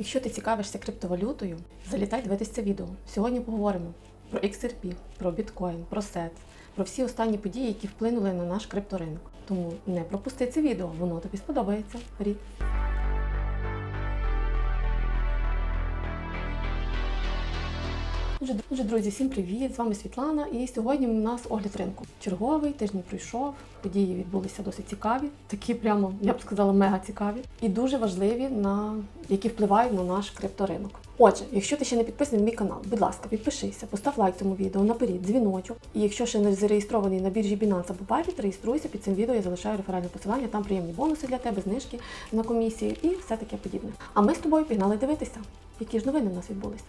Якщо ти цікавишся криптовалютою, залітай дивитись це відео. Сьогодні поговоримо про XRP, про біткоін, про SET, про всі останні події, які вплинули на наш крипторинок. Тому не пропусти це відео, воно тобі сподобається. Рід. Отже, друзі, всім привіт! З вами Світлана. І сьогодні у нас огляд ринку. Черговий тиждень пройшов. Події відбулися досить цікаві, такі прямо, я б сказала, мега цікаві і дуже важливі, на які впливають на наш крипторинок. Отже, якщо ти ще не підписаний на мій канал, будь ласка, підпишися, постав лайк цьому відео, наперед, дзвіночок. І якщо ще не зареєстрований на біржі Binance або Bybit, реєструйся під цим відео, я залишаю реферальне посилання, там приємні бонуси для тебе, знижки на комісії і все таке подібне. А ми з тобою пігнали дивитися, які ж новини в нас відбулися.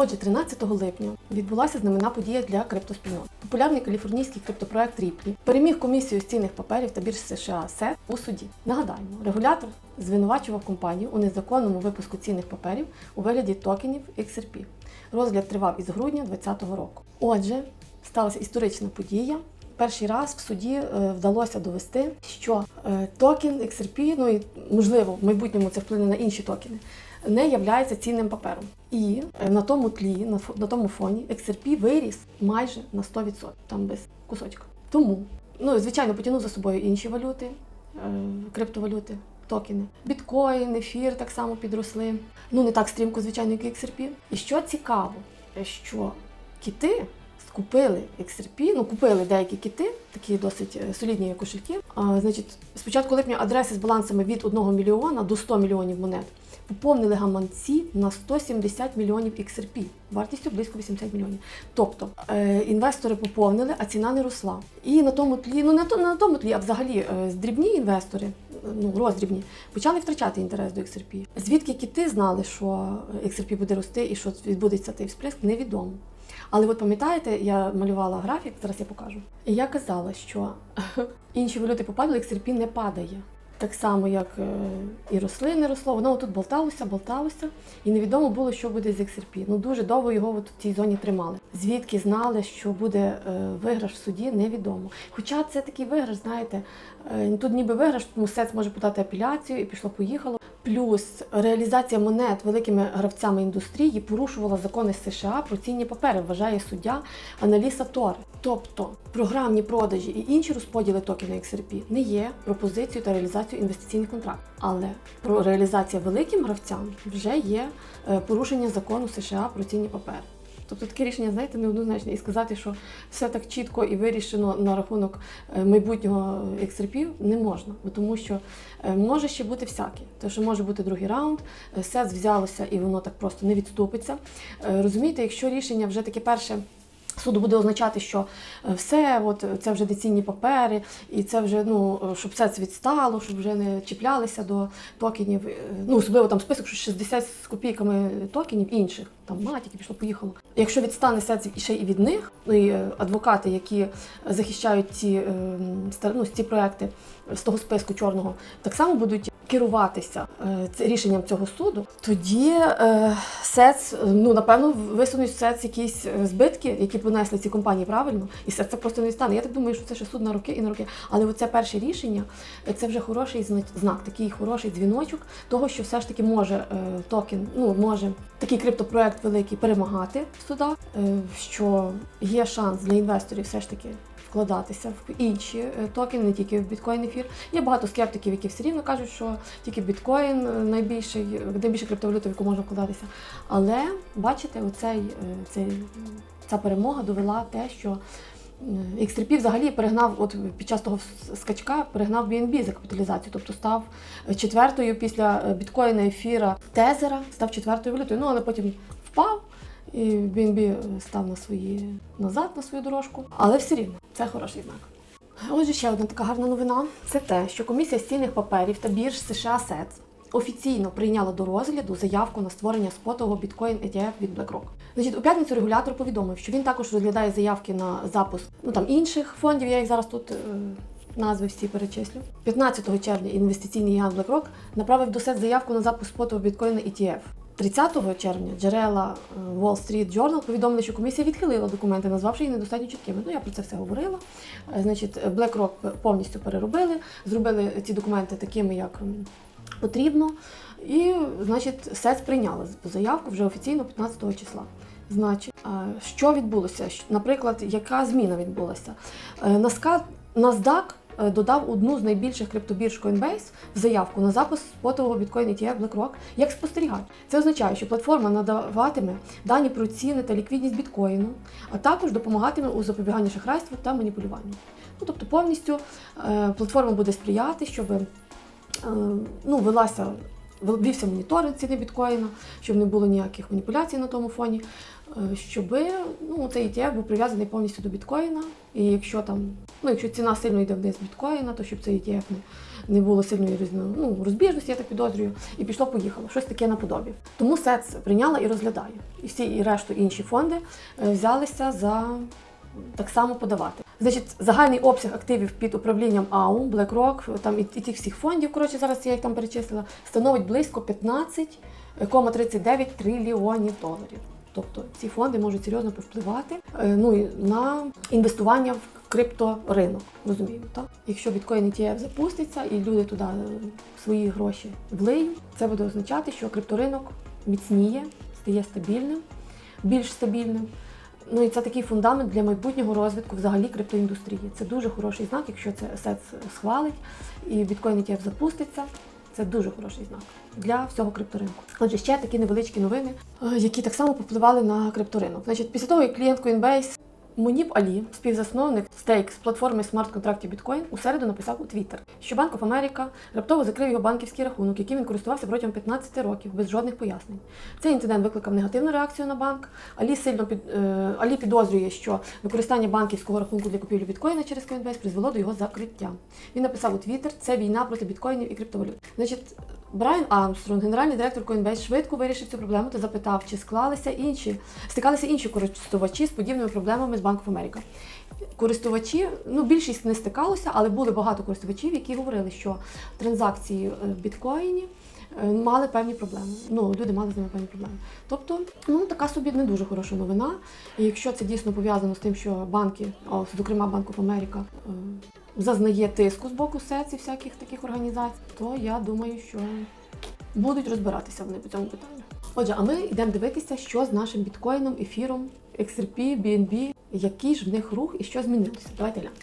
Отже, 13 липня відбулася знаменна подія для криптоспільнот. Популярний каліфорнійський криптопроект Ripple переміг комісію з цінних паперів та бірж США SEC у суді. Нагадаємо, регулятор звинувачував компанію у незаконному випуску цінних паперів у вигляді токенів XRP. Розгляд тривав із грудня 2020 року. Отже, сталася історична подія. Перший раз в суді е, вдалося довести, що е, токен XRP, ну і можливо в майбутньому це вплине на інші токени, не являється цінним папером. І е, на тому тлі, на, на тому фоні, XRP виріс майже на 100%, там без кусочка. Тому, ну звичайно, потягнув за собою інші валюти, е, криптовалюти, токени. Біткоін, ефір так само підросли. Ну не так стрімко, звичайно, як XRP. І що цікаво, е, що кити скупили XRP, ну купили деякі кити, такі досить солідні кошельки. А, значить, з початку липня адреси з балансами від 1 мільйона до 100 мільйонів монет поповнили гаманці на 170 мільйонів XRP, вартістю близько 80 мільйонів. Тобто е, інвестори поповнили, а ціна не росла. І на тому тлі, ну не то на тому тлі, а взагалі е, дрібні інвестори, ну роздрібні, почали втрачати інтерес до XRP. Звідки кити знали, що XRP буде рости і що відбудеться той всплеск, невідомо. Але от пам'ятаєте, я малювала графік, зараз я покажу. І я казала, що інші валюти попадали, XRP не падає. Так само, як е, і рослини росло, воно тут болталося, болталося, і невідомо було, що буде з XRP. Ну дуже довго його от в цій зоні тримали. Звідки знали, що буде е, виграш в суді, невідомо. Хоча це такий виграш, знаєте, е, тут ніби виграш, тому СЕЦ може подати апеляцію і пішло-поїхало. Плюс реалізація монет великими гравцями індустрії порушувала закони США про цінні папери, вважає суддя Аналіса Тори. Тобто програмні продажі і інші розподіли токена XRP не є пропозицією та реалізацією інвестиційних контрактів. Але про реалізація великим гравцям вже є е, порушення закону США про цінні папери. Тобто таке рішення, знаєте, неоднозначне. І сказати, що все так чітко і вирішено на рахунок е, майбутнього XRP не можна, тому що е, може ще бути всяке. Тому що може бути другий раунд, все взялося і воно так просто не відступиться. Е, Розумієте, якщо рішення вже таке перше. Суду буде означати, що е, все, от це вже децінні папери, і це вже ну щоб все це відстало, щоб вже не чіплялися до токенів. Е, Ну особливо там список, що 60 з копійками токенів інших, там матіки пішло, поїхало. Якщо відстане сет ще і від них, ну і е, адвокати, які захищають ці, ну, ці проекти з того списку чорного, так само будуть керуватися е, рішенням цього суду, тоді е, СЕЦ, ну напевно, висунуть СЕЦ якісь е, збитки, які понесли ці компанії правильно, і СЕЦ це просто не відстане. Я так думаю, що це ще суд на роки і на роки. Але оце перше рішення це вже хороший знак, такий хороший дзвіночок того, що все ж таки може токен, ну може такий криптопроект великий перемагати в судах, що є шанс для інвесторів все ж таки вкладатися в інші е, токени, не тільки в біткоін ефір. Є багато скептиків, які все рівно кажуть, що тільки біткоін е, найбільший, найбільша криптовалюта, в яку можна вкладатися. Але бачите, оцей, е, цей, ця перемога довела те, що е, XRP взагалі перегнав, от під час того скачка перегнав BNB за капіталізацію, тобто став четвертою після е, біткоїна ефіра тезера, став четвертою валютою. Ну але потім впав. І BNB став на свої назад на свою дорожку, але все рівно це хороший знак. Отже, ще одна така гарна новина це те, що комісія з цінних паперів та бірж США SEC офіційно прийняла до розгляду заявку на створення спотового біткоін ETF від BlackRock. Значить, у п'ятницю регулятор повідомив, що він також розглядає заявки на запуск ну там інших фондів. Я їх зараз тут. е, Назви всі перечислю. 15 червня інвестиційний гігант BlackRock направив до СЕЦ заявку на запуск спотового біткоїна ETF. 30 червня джерела е, Wall Street Journal повідомили, що комісія відхилила документи, назвавши їх недостатньо чіткими. Ну я про це все говорила. Е, Значить, BlackRock повністю переробили, зробили ці документи такими, як потрібно. І, значить, СЕЦ прийняла заявку вже офіційно 15 числа. Значить, е, що відбулося? Наприклад, яка зміна відбулася? Е, Наска- NASDAQ додав одну з найбільших криптобірж Coinbase в заявку на запуск спотового біткоін ETF BlackRock як спостерігач. Це означає, що платформа надаватиме дані про ціни та ліквідність біткоїну, а також допомагатиме у запобіганні шахрайству та маніпулюванню. Ну, тобто повністю е, платформа буде сприяти, щоб е, ну, велася, вівся моніторинг ціни біткоїна, щоб не було ніяких маніпуляцій на тому фоні, е, щоб ну, цей ETF був прив'язаний повністю до біткоїна. І якщо там, ну, якщо ціна сильно йде вниз біткоїна, то щоб цей ETF не, не було сильної різно, ну, розбіжності, я так підозрюю, і пішло-поїхало, щось таке наподобі. Тому СЕЦ прийняла і розглядає. І всі і решту інші фонди е, взялися за так само подавати. Значить, загальний обсяг активів під управлінням АУ, BlackRock, там і, і тих всіх фондів, коротше, зараз я їх там перечислила, становить близько 15,39 трильйонів доларів. Тобто ці фонди можуть серйозно повпливати е, ну, на інвестування в крипторинок. Розуміємо, так? Якщо біткоін ETF запуститься і люди туди е, свої гроші влиють, це буде означати, що крипторинок міцніє, стає стабільним, більш стабільним. Ну і це такий фундамент для майбутнього розвитку взагалі криптоіндустрії. Це дуже хороший знак, якщо це СЕЦ схвалить і біткоін ETF запуститься. Це дуже хороший знак для всього крипторинку. Отже, ще такі невеличкі новини, е, які так само попливали на крипторинок. Значить, після того, як клієнт Coinbase Муніб Алі, співзасновник стейк з платформи смарт-контрактів Bitcoin, у середу написав у Twitter, що Банк of America раптово закрив його банківський рахунок, яким він користувався протягом 15 років без жодних пояснень. Цей інцидент викликав негативну реакцію на банк. Алі сильно під е, Алі підозрює, що використання банківського рахунку для купівлі біткоїна через Coinbase призвело до його закриття. Він написав у Twitter, це війна проти біткоїнів і криптовалют. Значить, Брайан Армстронг, генеральний директор Coinbase, швидко вирішив цю проблему та запитав, чи склалися інші, стикалися інші користувачі з подібними проблемами з Bank America. Користувачі, ну більшість не стикалося, але були багато користувачів, які говорили, що транзакції е, в біткоїні мали певні проблеми. Ну, люди мали з ними певні проблеми. Тобто, ну така собі не дуже хороша новина. І якщо це дійсно пов'язано з тим, що банки, о, зокрема of America, е, зазнає тиску з боку СЕЦ і всяких таких організацій, то я думаю, що будуть розбиратися вони по цьому питанню. Отже, а ми йдемо дивитися, що з нашим біткоїном, ефіром, XRP, BNB, який ж в них рух і що змінилося. Давайте глянемо.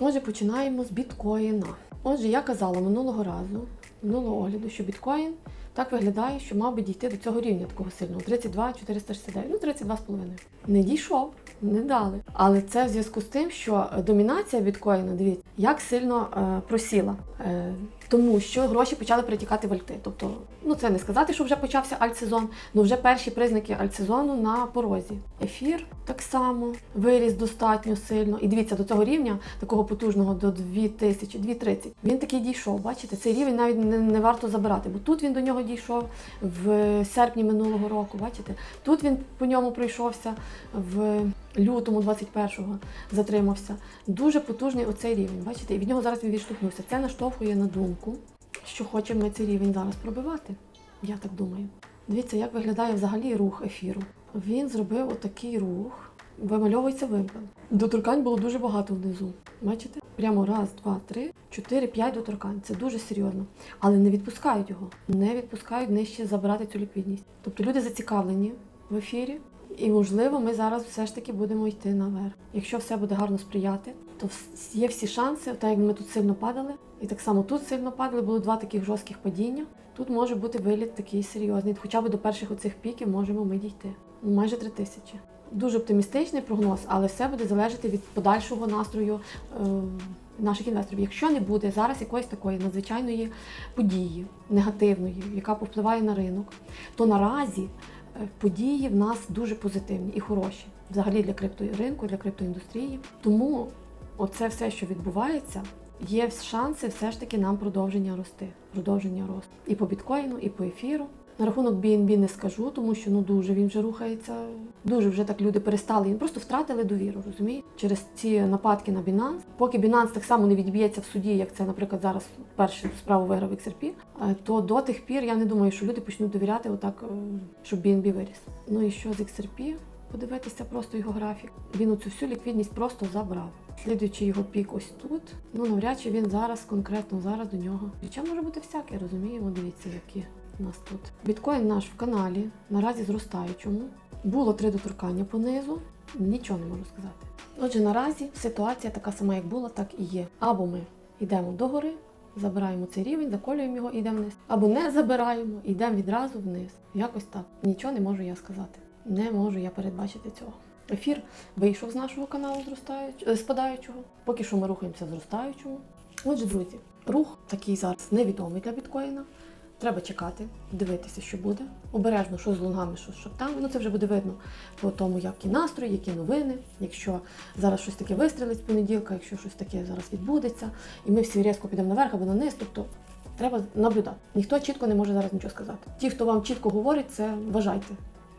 Отже, починаємо з біткоїна. Отже, я казала минулого разу, минулого огляду, що біткоін так виглядає, що мав би дійти до цього рівня такого сильного 32 469, ну 32,5. Не дійшов, не дали. Але це в зв'язку з тим, що домінація біткоїна, дивіться, як сильно е, просіла. Е, тому що гроші почали перетікати в альти. Тобто, ну це не сказати, що вже почався альтсезон, але вже перші признаки альтсезону на порозі. Ефір так само виріс достатньо сильно. І дивіться, до цього рівня, такого потужного до 2000, 2030, він такий дійшов. Бачите, цей рівень навіть не, не варто забирати, бо тут він до нього дійшов в серпні минулого року. Бачите, тут він по ньому пройшовся в лютому 21-го, затримався. Дуже потужний оцей рівень. Бачите, і від нього зараз він відштовхнувся. Це наштовхує на думку, що хочемо ми цей рівень зараз пробивати. Я так думаю. Дивіться, як виглядає взагалі рух ефіру. Він зробив отакий рух, вимальовується вимпел. Доторкань було дуже багато внизу. Бачите? Прямо раз, два, три, чотири, п'ять доторкань. Це дуже серйозно. Але не відпускають його. Не відпускають нижче забирати цю ліквідність. Тобто люди зацікавлені в ефірі. І можливо, ми зараз все ж таки будемо йти наверх. Якщо все буде гарно сприяти, то є всі шанси, так як ми тут сильно падали, і так само тут сильно падали, було два таких жорстких падіння. Тут може бути виліт такий серйозний. Хоча б до перших оцих піків можемо ми дійти. Майже три тисячі. Дуже оптимістичний прогноз, але все буде залежати від подальшого настрою е, наших інвесторів. Якщо не буде зараз якоїсь такої надзвичайної події, негативної, яка повпливає на ринок, то наразі е, події в нас дуже позитивні і хороші взагалі для крипторинку, для криптоіндустрії. Тому оце все, що відбувається, є шанси все ж таки нам продовження рости, продовження росту. І по біткоїну, і по ефіру. На рахунок BNB не скажу, тому що ну дуже він вже рухається. Дуже вже так люди перестали. Він просто втратили довіру, розумієте? Через ці нападки на Binance. Поки Binance так само не відб'ється в суді, як це, наприклад, зараз першу справу виграв XRP, е, то до тих пір я не думаю, що люди почнуть довіряти отак, е, щоб BNB виріс. Ну і що з XRP? Подивитися просто його графік. Він оцю всю ліквідність просто забрав. Слідуючи його пік ось тут. Ну навряд чи він зараз, конкретно зараз до нього. Хоча може бути всяке, розуміємо, дивіться, які. у нас тут? Біткоін наш в каналі, наразі зростаючому. Було три доторкання понизу, нічого не можу сказати. Отже, наразі ситуація така сама, як була, так і є. Або ми йдемо догори, забираємо цей рівень, заколюємо його і йдемо вниз. Або не забираємо, йдемо відразу вниз. Якось так. Нічого не можу я сказати. Не можу я передбачити цього. Ефір вийшов з нашого каналу зростаючого, е, спадаючого. Поки що ми рухаємося зростаючому. Отже, друзі, рух такий зараз невідомий для біткоїна. Треба чекати, дивитися, що буде. Обережно, що з лунгами, що з шортами. Ну це вже буде видно по тому, які настрої, які новини. Якщо зараз щось таке вистрілить з понеділка, якщо щось таке зараз відбудеться, і ми всі різко підемо наверх або на низ, тобто треба наблюдати. Ніхто чітко не може зараз нічого сказати. Ті, хто вам чітко говорить, це вважайте.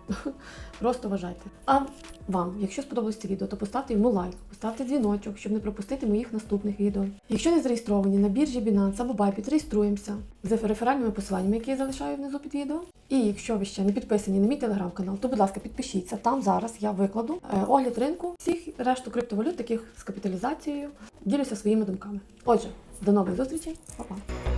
Просто вважайте. А вам, якщо сподобалось це відео, то поставте йому лайк, поставте дзвіночок, щоб не пропустити моїх наступних відео. Якщо не зареєстровані на біржі Binance або Bybit, реєструємося з реферальними посиланнями, які я залишаю внизу під відео. І якщо ви ще не підписані на мій телеграм-канал, то будь ласка, підпишіться. Там зараз я викладу е, огляд ринку всіх решту криптовалют, таких з капіталізацією. Ділюся своїми думками. Отже, до нових зустрічей, Па-па!